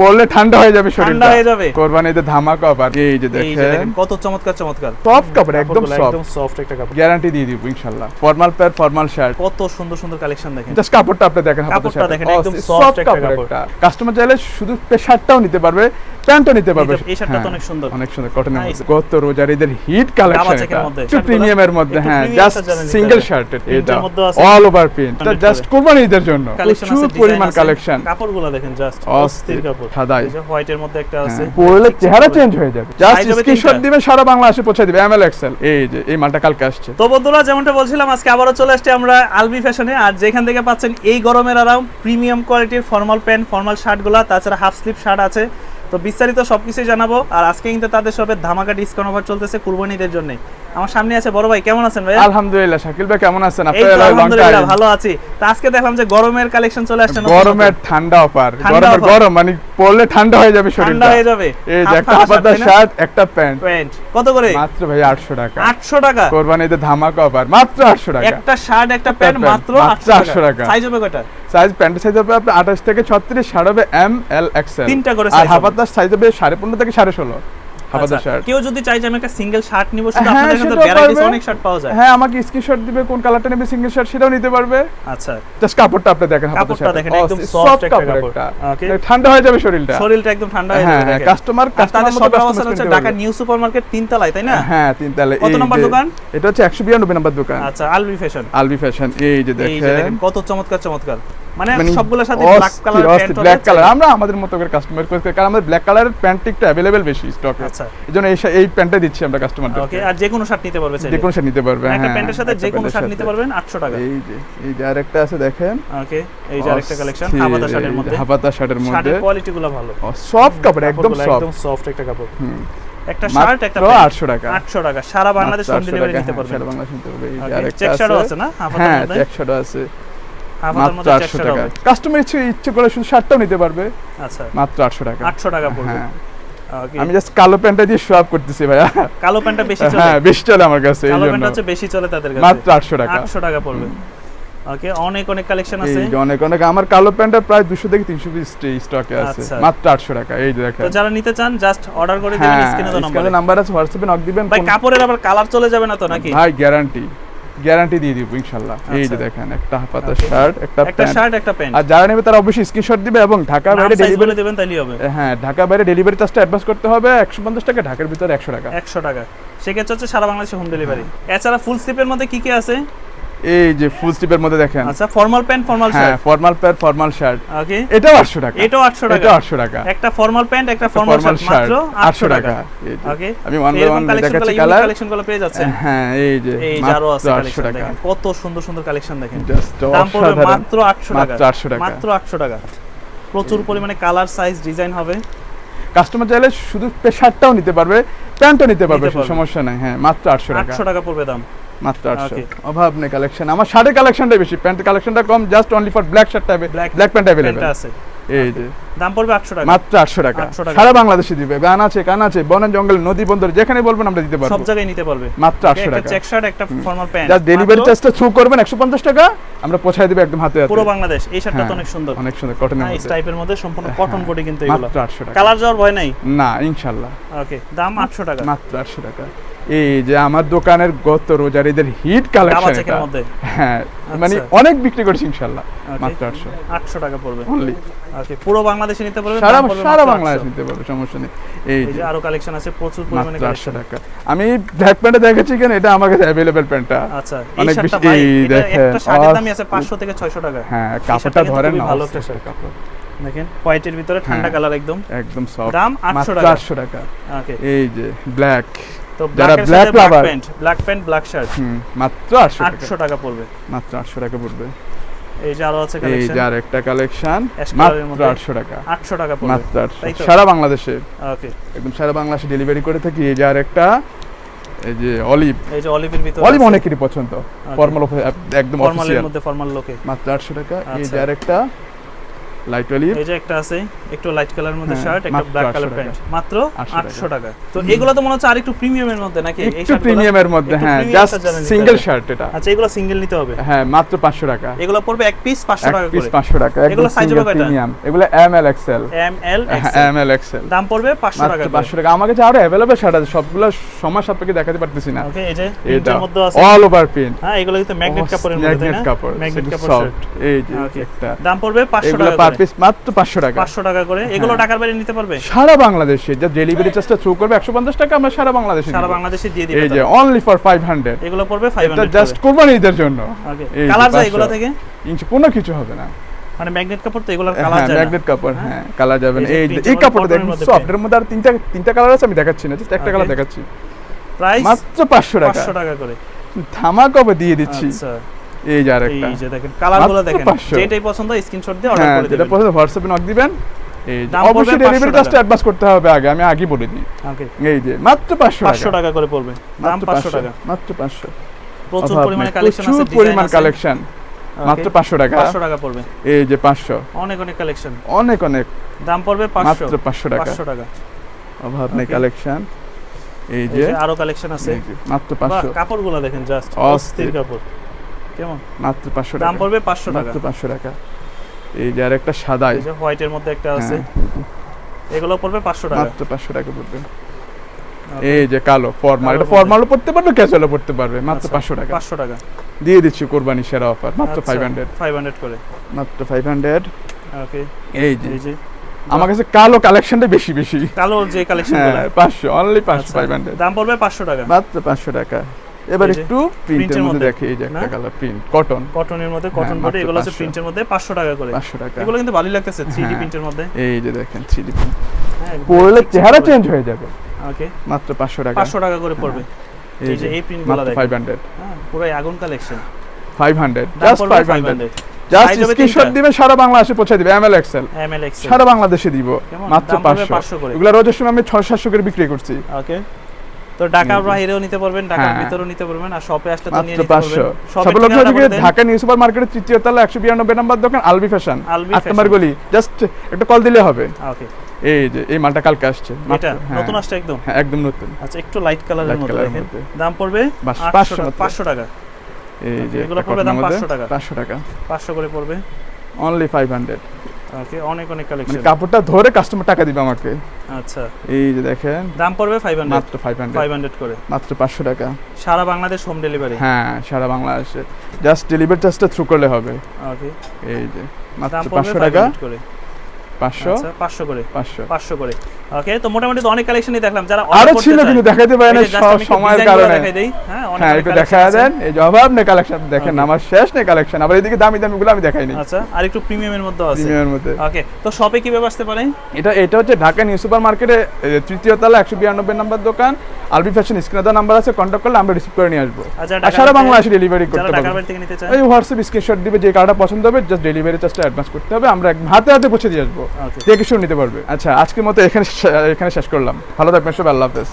পড়লে ঠান্ডা হয়ে যাবে শরীর ঠান্ডা হয়ে যাবে। কোরবানিতে ধামাকা অফার এই যে দেখেন। কত চমৎকার চমৎকার। সফট কাপড় একদম সফট একদম সফট একটা কাপড়। গ্যারান্টি দিয়ে দিব ইনশাআল্লাহ ফর্মাল প্যান্ট ফর্মাল শার্ট কত সুন্দর সুন্দর কালেকশন দেখেন। জাস্ট কাপড়টা আপনি দেখেন কাপড়টা দেখেন, একদম সফট একটা কাপড়। কাস্টমার চাইলে শুধু শার্টটাও নিতে পারবে। প্যান্টও নিতে পারবে। এই শার্টটা তো অনেক সুন্দর। অনেক সুন্দর কটনের মধ্যে। গত রোজার ঈদের হিট কালেকশন এটা। একটু শার্টগুলো প্রিমিয়ামের মধ্যে হ্যাঁ জাস্ট সিঙ্গেল শার্ট এটা এর। অল ওভার প্রিন্ট এটা জাস্ট। কোরবানি ঈদের জন্য। প্রচুর পরিমাণ কালেকশন কাপড়গুলো দেখেন জাস্ট অস্থির কাপড়। সাদাই। এই যে হোয়াইটের মধ্যে একটা আছে। হ্যাঁ, পরলে চেহারা চেঞ্জ হয়ে যাবে। জাস্ট স্ক্রিনশট দিবেন সারা বাংলাদেশে পৌঁছে দিবে। এমএল এক্সেল এই যে এই মালটা কালকে আসছে। তো বন্ধুরা যেমনটা বলছিলাম আজকে আবারও চলে আসছি আমরা আলবি ফ্যাশনে আর যেখান থেকে পাচ্ছেন এই গরমের আরাম প্রিমিয়াম কোয়ালিটির ফর্মাল প্যান্ট ফর্মাল শার্টগুলো তাছাড়া হাফ স্লিপ শার্ট আছে। তো বিস্তারিত সবকিছুই জানাব। আর আজকে কিন্তু তাদের সবে ধামাকা ডিসকাউন্ট অফার চলতেছে কুরবানিদের জন্য। আমার সামনে আছে বড় ভাই কেমন আছেন ভাই আলহামদুলিল্লাহ শাকিল ভাই কেমন আছেন? আপনার লং আলহামদুলিল্লাহ ভালো আছি। তো আজকে দেখলাম যে গরমের কালেকশন চলে আসছে গরমের ঠান্ডা অফার গরমের গরম মানে পরলে ঠান্ডা হয়ে যাবে শরীরটা। ঠান্ডা হয়ে যাবে। এই যে একটা না? শার্ট একটা প্যান্ট প্যান্ট কত করে? মাত্র ভাই 800 টাকা। 800 টাকা? কোরবানিতে ধামাকা অফার মাত্র 800 টাকা। একটা শার্ট একটা প্যান্ট মাত্র মাত্র 800 800 টাকা। টাকা। সাইজ হবে কয়টা সাইজ প্যান্টের সাইজ হবে আপনার 28 থেকে 36 শার্ট হবে এম এল এক্সেল তিনটা করে আর হাফাদার সাইজ হবে 15.5 থেকে 16.5 হাফাদার আচ্ছা, কেউ যদি চাই যে আমি একটা সিঙ্গেল শার্ট নিব শুধু আপনাদের কাছে ভ্যারাইটিস অনেক শার্ট পাওয়া যায়। হ্যাঁ আমাকে স্ক্রিনশট দিবে কোন কালারটা নেবে সিঙ্গেল শার্ট সেটাও নিতে পারবে। আচ্ছা। জাস্ট কাপড়টা আপনি দেখেন কাপড়টা দেখেন, একদম soft একটা কাপড়। Okay. ঠান্ডা হয়ে যাবে শরীরটা। শরীরটা একদম ঠান্ডা হয়ে হ্যাঁ যাবে হ্যাঁ কাস্টমার কাস্টমার মতো সবার অবস্থান হচ্ছে ঢাকা নিউ সুপারমার্কেট তিনতলায় তাই না? হ্যাঁ তিনতলা কত নম্বর দোকান? এটা হচ্ছে 192 নম্বর দোকান। আচ্ছা আলবি ফ্যাশন আলবি ফ্যাশন এই যে দেখেন কত চমৎকার চমৎকার। মানে মানে সবগুলোর সাথে ব্ল্যাক কালার black color। আমরা আমাদের মতো করে কাস্টমার করে কারণ আমাদের ব্ল্যাক কালারের প্যান্ট একটু অ্যাভেলেবেল বেশি স্টকে আচ্ছা। এই জন্য এই এই প্যান্টটা দিচ্ছি আমরা কাস্টমারদের ওকে আর যে কোনো শার্ট নিতে পারবে যে কোনো শার্ট নিতে পারবে একটা প্যান্টের সাথে যে কোনো শার্ট নিতে পারবেন 800 টাকা। এই যে এই যে আরেকটা আছে দেখেন। ওকে এই যে আরেকটা কালেকশন হাফাতা শার্টের মধ্যে। হাফাতা শার্টের মধ্যে। শার্টের ভালো। সফট কাপড় একদম সফট একদম সফট একটা কাপড়। একটা শার্ট একটা 800 টাকা। 800 টাকা। সারা বাংলাদেশ হোম মাত্র 800 ডেলিভারি নিতে হ্যাঁ, পারবেন। সারা বাংলাদেশ নিতে পারবে। এই যে আরেকটা check shadow আছে। আছে না? হাফাতার হ্যাঁ চেক শার্ট আছে। মাত্র মধ্যে 800 চেক টাকা। কাস্টমার ইচ্ছে ইচ্ছে করে শুধু শার্টটাও নিতে পারবে। আচ্ছা। মাত্র 800 টাকা। 800 টাকা পড়বে। হ্যাঁ। আমি জাস্ট কালো প্যান্টটা দিয়ে আপ করতেছি ভাইয়া। কালো প্যান্টটা বেশি চলে। হ্যাঁ বেশি চলে আমার কাছে এই জন্য। হচ্ছে বেশি চলে তাদের কাছে। মাত্র 800 টাকা। 800 টাকা পড়বে। ওকে অনেক অনেক কালেকশন আছে। এই অনেক অনেক। আমার কালো প্যান্টের প্রায় 200 থেকে 300 পিস স্টকে আছে। আচ্ছা। মাত্র 800 টাকা এই দেখেন। তো যারা নিতে চান জাস্ট অর্ডার করে দিবেন হ্যাঁ স্ক্রিনে তো স্ক্রিনে নাম্বার। আছে হোয়াটসঅ্যাপে নক দিবেন ভাই কাপড়ের আবার কালার চলে যাবে না তো নাকি? ভাই গ্যারান্টি গ্যারান্টি দিয়ে দিব ইনশাআল্লাহ এই যে আচ্ছা। দেখেন একটা হাফাতা Okay. শার্ট একটা একটা শার্ট একটা প্যান্ট। আর যারা নেবে তারা অবশ্যই স্ক্রিনশট দিবে এবং ঢাকা বাইরে ডেলিভারি দেবেন দিবেন তাইলেই হবে। হ্যাঁ ঢাকা বাইরে ডেলিভারি চার্জটা অ্যাডভান্স করতে হবে 150 টাকা ঢাকার ভিতরে 100 টাকা। 100 টাকা। সেক্ষেত্রে হচ্ছে সারা বাংলাদেশে হোম ডেলিভারি এছাড়া ফুল স্লিপের মধ্যে কি কি আছে? এই যে ফুল স্লিপের মধ্যে দেখেন। আচ্ছা ফর্মাল প্যান্ট ফর্মাল হ্যাঁ formal pant formal shirt okay এটাও 800 টাকা। এটাও 800 টাকা। এটাও 800 টাকা। একটা ফর্মাল প্যান্ট একটা ফর্মাল শার্ট মাত্র 800 টাকা। ওকে আমি ওয়ান বাই ওয়ান দেখাচ্ছি কালার কালেকশনগুলো পেয়ে হ্যাঁ এই যে এই আরও আছে কালেকশন দেখেন। কত সুন্দর সুন্দর কালেকশন দেখেন। দাম পড়বে মাত্র 800 টাকা। মাত্র 800 টাকা। মাত্র 800 টাকা। প্রচুর পরিমাণে কালার সাইজ ডিজাইন হবে। কাস্টমার চাইলে শুধু শার্টটাও নিতে পারবে প্যান্টও নিতে পারবে নিতে পারবে। সমস্যা নাই। হ্যাঁ মাত্র 800 টাকা। 800 টাকা পড়বে দাম। মাত্র 800 Okay. অভাব নেই কালেকশন আমার শার্টের কালেকশনটাই বেশি। প্যান্টের কালেকশনটা কম just only for black shirt টাইপে ব্ল্যাক প্যান্ট অ্যাভেলেবল আছে। এই যে। দাম পড়বে 800 টাকা। মাত্র 800 টাকা। সারা বাংলাদেশে দিবে। গান আছে কান আছে বন জঙ্গল নদী বন্দর যেখানে বলবেন আমরা দিতে সব জায়গায় নিতে পারবে। মাত্র 800 একটা টাকা। চেক শার্ট একটা ফর্মাল প্যান্ট ডেলিভারি চার্জটা থ্রু করবেন 150 টাকা আমরা পৌঁছায় দেব একদম হাতে হাতে পুরো বাংলাদেশ। এই শার্টটা তো হ্যাঁ, অনেক সুন্দর। অনেক সুন্দর কটনের নাইস মধ্যে। টাইপের মধ্যে সম্পূর্ণ কটন বডি কিন্তু এগুলো। মাত্র 800 টাকা। কালার যাওয়ার ভয় নাই? না ইনশাআল্লাহ। ওকে দাম 800 টাকা। মাত্র 800 টাকা। এই যে আমার দোকানের গত রোজার ঈদের হিট কালেকশন হ্যাঁ মানে আচ্ছা। অনেক বিক্রি করেছি ইনশাআল্লাহ। Okay. মাত্র 800 800 টাকা পড়বে। অনলি ওকে পুরো বাংলাদেশে নিতে পারবে সারা সারা বাংলাদেশ নিতে পারবে সমস্যা নেই। এই যে আরও কালেকশন আছে প্রচুর পরিমাণে কালেকশন টাকা। আমি ব্ল্যাক প্যান্টে দেখেছি কেন? এটা আমার কাছে অ্যাভেলেবল প্যান্টটা। আচ্ছা অনেক বেশি- এই দেখেন, একটা শার্টের দামই আছে 500 থেকে 600 টাকা। হ্যাঁ কাপড়টা ধরেন না ভালো একটা শার্ট। কাপড়। দেখেন হোয়াইটের ভিতরে ঠান্ডা হ্যাঁ। কালার একদম। একদম সফট দাম 800 টাকা। 800 টাকা। ওকে এই যে ব্ল্যাক তো যারা black black pant black pant black shirt হুম মাত্র 800 টাকা। 800 টাকা পড়বে। মাত্র 800 টাকা পড়বে। এই যে আরও আছে এই যে আর একটা কালেকশন Ash colour এর মাত্র 800 টাকা। 800 টাকা পড়বে। মাত্র তাই 800 তো? সারা বাংলাদেশে। ওকে একদম সারা বাংলাদেশে ডেলিভারি করে থাকি। এই যে আরেকটা এই যে অলিভ এই যে অলিভের ভিতরে অলিভ অনেকেরই পছন্দ। ফর্মাল একদম ফর্মালের মধ্যে ফর্মাল লোকে মাত্র 800 টাকা। এই যে আচ্ছা। লাইট অলিভ এই যে একটা আছে একটু লাইট কালারের মধ্যে হ্যাঁ, শার্ট একটা ব্ল্যাক কালার প্যান্ট মাত্র 800 800 টাকা। তো এগুলো তো মনে হচ্ছে আরেকটু প্রিমিয়ামের মধ্যে নাকি? এই একটু? প্রিমিয়ামের মধ্যে হ্যাঁ জাস্ট সিঙ্গেল শার্ট এটা। আচ্ছা এগুলো সিঙ্গেল নিতে হবে? হ্যাঁ মাত্র পাঁচশো টাকা। এগুলো পড়বে এক পিস 500 এক টাকা পিস করে। পাঁচশো টাকা। এগুলো size হবে কয়টা? প্রিমিয়াম এগুলো M L XL M L M L XL দাম পড়বে 500 টাকা মাত্র করে। পাঁচশো টাকা। আমার কাছে আরও অ্যাভেলেবল শার্ট আছে সবগুলো সময় সাপেক্ষে দেখাতে পারতেছি না। ওকে এই যে এটা মধ্যে আছে। অল ওভার প্রিন্ট হ্যাঁ এগুলো কিন্তু ম্যাগনেট কাপড়ের মধ্যে ম্যাগনেট কাপড় ম্যাগনেট কাপড় এই যে একটা। দাম পড়বে 500 টাকা পিস মাত্র পাঁচশো টাকা। 500 টাকা করে। এগুলো হ্যাঁ। বাইরে নিতে পারবে? সারা বাংলাদেশে যা ডেলিভারি চার্জটা থ্রু করবে একশো পঞ্চাশ টাকা আমরা সারা বাংলাদেশে সারা বাংলাদেশে দিয়ে দিবে এই যে অনলি ফর ফাইভ হান্ড্রেড এগুলো পড়বে এটা 500 জাস্ট কোরবানিদের জন্য। কালার যায় এগুলো থেকে? কোনো কিছু হবে না। মানে ম্যাগনেট কাপড় তো এগুলোর কালার হ্যাঁ ম্যাগনেট কাপড় হ্যাঁ। হ্যাঁ কালার যাবে না। এই এই কাপড়টা দেখুন সফট এর মধ্যে আর তিনটা তিনটা কালার আছে আমি দেখাচ্ছি না জাস্ট একটা কালার দেখাচ্ছি। প্রাইস মাত্র পাঁচশো টাকা। 500 টাকা করে। ধামাকা দিয়ে দিচ্ছি। আচ্ছা। এই যে আরেকটা। এই যে দেখেন কালারগুলো দেখেন যেটাই পছন্দ স্ক্রিনশট দিয়ে অর্ডার হ্যাঁ করে যেটা দিবেন। পছন্দ হোয়াটসঅ্যাপে নক দিবেন। এই অবশ্যই ডেলিভারি টাকা। অ্যাডভান্স করতে হবে আগে আমি আগে বলে দিই। ওকে এই যে মাত্র পাঁচশো 500 টাকা করে পড়বে। দাম 500 টাকা। মাত্র পাঁচশো। প্রচুর পরিমাণে কালেকশন আছে প্রচুর পরিমাণ কালেকশন মাত্র পাঁচশো টাকা। 500 টাকা পড়বে। এই যে পাঁচশো। অনেক অনেক কালেকশন অনেক অনেক। দাম পড়বে 500 মাত্র টাকা। 500 টাকা। অভাব নেই কালেকশন এই যে। আরও কালেকশন আছে। মাত্র বাহ পাঁচশো কাপড়গুলো দেখেন জাস্ট। অস্থির কাপড়। কেমন? মাত্র পাঁচশো দাম পড়বে 500 টাকা। মাত্র পাঁচশো টাকা। এই যে আরেকটা সাদাই এই যে হোয়াইটের মধ্যে একটা আছে। হ্যাঁ, এগুলো পড়বে 500 টাকা। মাত্র পাঁচশো টাকা পড়বে। এই যে কালো ফর্মাল এটা ফর্মালও পড়তে পারবে ক্যাজুয়ালও পড়তে পারবে। মাত্র আচ্ছা, পাঁচশো টাকা। 500 টাকা। দিয়ে দিচ্ছি কোরবানি সেরা অফার মাত্র আচ্ছা, ফাইভ হান্ড্রেড করে। মাত্র ফাইভ হান্ড্রেড ওকে। এই যে। আমার কাছে কালো কালেকশনটা বেশি বেশি। কালো যে কালেকশনগুলো হ্যাঁ পাঁচশো অনলি পাঁচশো আচ্ছা, ফাইভ হান্ড্রেড দাম পড়বে 500 টাকা। মাত্র পাঁচশো টাকা। এবার একটু প্রিন্টের মধ্যে দেখে এই যে একটা কালার প্রিন্ট কটন কটনের মধ্যে কটন হ্যাঁ, বডি এগুলো হচ্ছে প্রিন্টের মধ্যে 500 টাকা করে। পাঁচশো টাকা। এগুলো কিন্তু ভালোই লাগতেছে 3D হ্যাঁ। প্রিন্টের মধ্যে। এই যে দেখেন থ্রি প্রিন্ট হ্যাঁ পরলে চেহারা চেঞ্জ হয়ে যাবে। ওকে মাত্র পাঁচশো টাকা। 500 টাকা করে পড়বে। এই এই যে এই প্রিন্টগুলো মাত্র দেখেন। ফাইভ হান্ড্রেড হ্যাঁ পুরো আগুন কালেকশন ফাইভ হান্ড্রেড দাম জাস্ট পড়বে ফাইভ হান্ড্রেড 500 জাস্ট স্ক্রিনশট। দিবেন সারা বাংলাদেশে পৌঁছে দিবে। M L XL M L XL সারা বাংলাদেশে দিব। মাত্র দাম পাঁচশো। 500 করে। এগুলো রোজের সময় আমি ছয় সাতশো করে বিক্রি করছি। ওকে তো ঢাকার। বাইরেও নিতে পারবেন ঢাকার হ্যাঁ। ভিতরেও নিতে পারবেন আর শপে আসলে তো নিয়ে নিতে পারবেন। শপের সব লোক থেকে ঢাকা নিউ সুপার মার্কেটের তৃতীয় তলা একশো বিরানব্বই নম্বর দোকান আলবি ফ্যাশন আট নম্বর গলি। জাস্ট একটা কল দিলে হবে। ওকে এই যে এই মালটা কালকে আসছে। এটা হ্যাঁ, নতুন আসছে একদম? হ্যাঁ একদম নতুন। আচ্ছা একটু লাইট কালারের দেখেন। দাম পড়বে বাস- 800 পাঁচশো টাকা 500 টাকা। এই যে এগুলো পড়বে দাম কটনের 500 টাকা। পাঁচশো টাকা। 500 করে পড়বে। অনলি ফাইভ হান্ড্রেড ওকে অনেক অনেক মানে কালেকশন কাপড়টা ধরে কাস্টমার টাকা দিবে আমাকে। আচ্ছা। এই যে দেখেন দাম পড়বে 500 মাত্র ফাইভ হান্ড্রেড 500 করে। মাত্র পাঁচশো টাকা। সারা বাংলাদেশ হোম ডেলিভারি হ্যাঁ সারা বাংলাদেশে। জাস্ট ডেলিভারি চার্জটা থ্রু করলে হবে। ওকে এই যে মাত্র পড়বে পাঁচশো টাকা। করে। পাঁচশো? 500 করে। পাঁচশো। 500 করে। ওকে তো মোটামুটি তো অনেক কালেকশনই দেখলাম। যারা আরও ছিল কিন্তু দেখাতে পারে না এই যে just সব আমি একটু সময়ের কারণে। হ্যাঁ অনেক হ্যাঁ একটু দেখা দেন এই যে অভাব কালেকশন দেখেন আমার শেষ নেই কালেকশন আবার এদিকে দামি দামি গুলো আমি দেখাইনি। আচ্ছা আর একটু প্রিমিয়ামের মধ্যে আছে। প্রিমিয়ামের মধ্যে। ওকে তো শপে কীভাবে আসতে পারে এটা এটা হচ্ছে ঢাকা নিউ সুপার মার্কেটে তৃতীয় তলা একশো বিরানব্বই নম্বর দোকান। ফ্যাশন স্ক্রিনে দেওয়া নাম্বার আছে কন্ট্যাক্ট করলে আমরা রিসিভ করে নিয়ে আসব। আচ্ছা আর সারা বাংলাদেশে ডেলিভারি করতে পারব। এই হোয়াটসঅ্যাপ স্ক্রিনশট দিবে যে কার্ডটা পছন্দ হবে জাস্ট ডেলিভারি চার্জটা অ্যাডভান্স করতে হবে। আমরা হাতে হাতে পৌঁছে দিয়ে আসব। দেখে শুনে নিতে পারবে। আচ্ছা আজকের মতো এখানে এখানে শেষ করলাম। ভালো থাকবেন সব আল্লাহ হাফেজ।